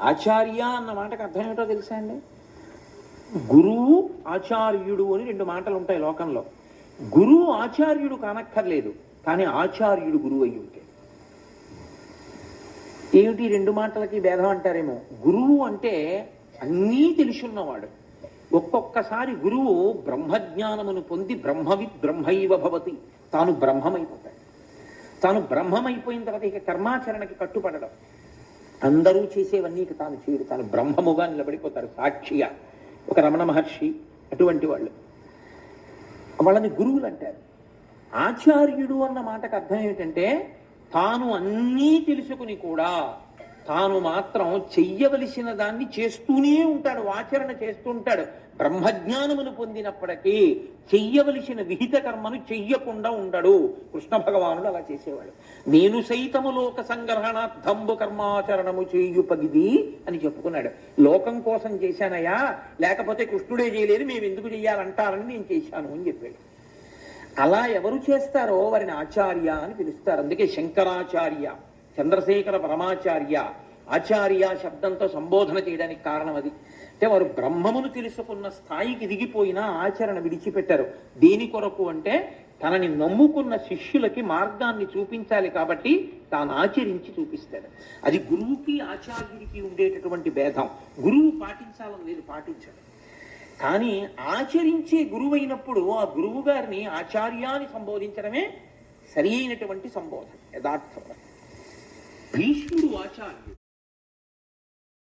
ఆచార్య అన్న మాటకు అర్థం ఏమిటో తెలుసా అండి? గురువు ఆచార్యుడు అని రెండు మాటలు ఉంటాయి లోకంలో. గురువు ఆచార్యుడు కానక్కర్లేదు కానీ ఆచార్యుడు గురువు అయి ఉంటాడు ఏమిటి రెండు మాటలకి భేదం అంటారేమో? గురువు అంటే అన్నీ తెలుసున్నవాడు. ఒక్కొక్కసారి గురువు బ్రహ్మజ్ఞానమును పొంది బ్రహ్మవి బ్రహ్మైవ భవతి. తాను బ్రహ్మమైపోతాడు. తాను బ్రహ్మమైపోయిన తర్వాత ఇక కర్మాచరణకి కట్టుపడడం అందరూ చేసేవన్నీ ఇక తాను చేయడు తాను బ్రహ్మముగా నిలబడిపోతారు. సాక్షిగా. ఒక రమణ మహర్షి అటువంటి వాళ్ళు. వాళ్ళని గురువులు అంటారు. ఆచార్యుడు అన్న మాటకు అర్థం ఏమిటంటే తాను అన్నీ తెలుసుకుని కూడా తాను మాత్రం చెయ్యవలసిన దాన్ని చేస్తూనే ఉంటాడు ఆచరణ చేస్తూ ఉంటాడు బ్రహ్మజ్ఞానమును పొందినప్పటికీ చెయ్యవలసిన విహిత కర్మను చెయ్యకుండా ఉండడు. కృష్ణ భగవానుడు అలా చేసేవాడు. నేను సైతము లోక సంగ్రహణార్థంబు కర్మాచరణము చేయు పగిది అని చెప్పుకున్నాడు. లోకం కోసం చేశానయ్యా లేకపోతే కృష్ణుడే చేయలేదు మేము ఎందుకు చెయ్యాలంటారని నేను చేశాను అని చెప్పాడు. అలా ఎవరు చేస్తారో వారిని ఆచార్య అని పిలుస్తారు. అందుకే శంకరాచార్య. చంద్రశేఖర పరమాచార్య ఆచార్య శబ్దంతో సంబోధన చేయడానికి కారణం అది. అంటే వారు బ్రహ్మమును తెలుసుకున్న స్థాయికి దిగిపోయినా ఆచరణ విడిచిపెట్టారు. దేని కొరకు అంటే తనని నమ్ముకున్న శిష్యులకి మార్గాన్ని చూపించాలి కాబట్టి తాను ఆచరించి చూపిస్తాడు. అది గురువుకి ఆచార్యుడికి ఉండేటటువంటి భేదం. గురువు పాటించాలని లేదు పాటించడం కానీ ఆచరించే గురువు అయినప్పుడు ఆ గురువు గారిని ఆచార్యాన్ని సంబోధించడమే సరి అయినటువంటి సంబోధన యథార్థం. భీష్ముడు ఆచార్యుడు